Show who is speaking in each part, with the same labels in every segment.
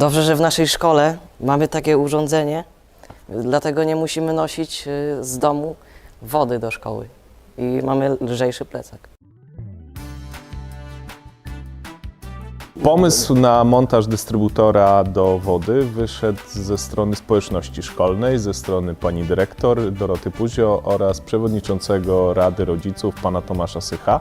Speaker 1: Dobrze, że w naszej szkole mamy takie urządzenie, dlatego nie musimy nosić y, z domu wody do szkoły i mamy lżejszy plecak.
Speaker 2: Pomysł na montaż dystrybutora do wody wyszedł ze strony społeczności szkolnej, ze strony pani dyrektor Doroty Puzio oraz przewodniczącego Rady Rodziców pana Tomasza Sycha.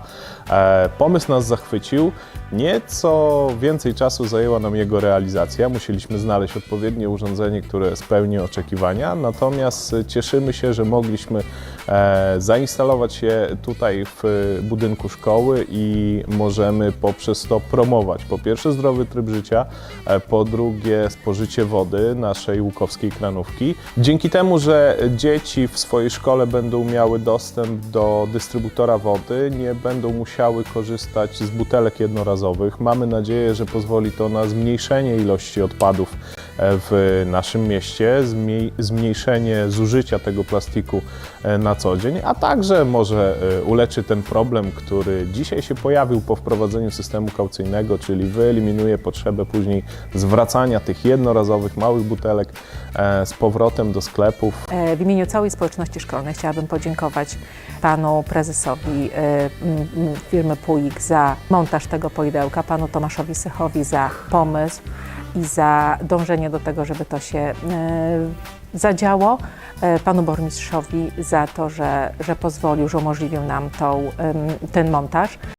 Speaker 2: E, Pomysł nas zachwycił. Nieco więcej czasu zajęła nam jego realizacja. Musieliśmy znaleźć odpowiednie urządzenie, które spełni oczekiwania, natomiast cieszymy się, że mogliśmy e, zainstalować je tutaj w budynku szkoły i możemy poprzez to promować po pierwsze zdrowy tryb życia, e, po drugie spożycie wody naszej łukowskiej kranówki. Dzięki temu, że dzieci w swojej szkole będą miały dostęp do dystrybutora wody, nie będą musiały korzystać z butelek jednorazowych. Mamy nadzieję, że pozwoli to na zmniejszenie ilości odpadów e, w naszym mieście, zmniej- zmniejszenie zużycia tego plastiku e, na co dzień, a także może uleczy ten problem, który dzisiaj się pojawił po wprowadzeniu systemu kaucyjnego, czyli wyeliminuje potrzebę później zwracania tych jednorazowych małych butelek e, z powrotem do sklepów.
Speaker 3: E, W imieniu całej społeczności szkolnej chciałabym podziękować panu prezesowi e, firmy PUIK za montaż tego poidełka, panu Tomaszowi Sychowi za pomysł i za dążenie do tego, żeby to się zadziało, panu burmistrzowi za to, że, że pozwolił, że umożliwił nam tą, ten montaż.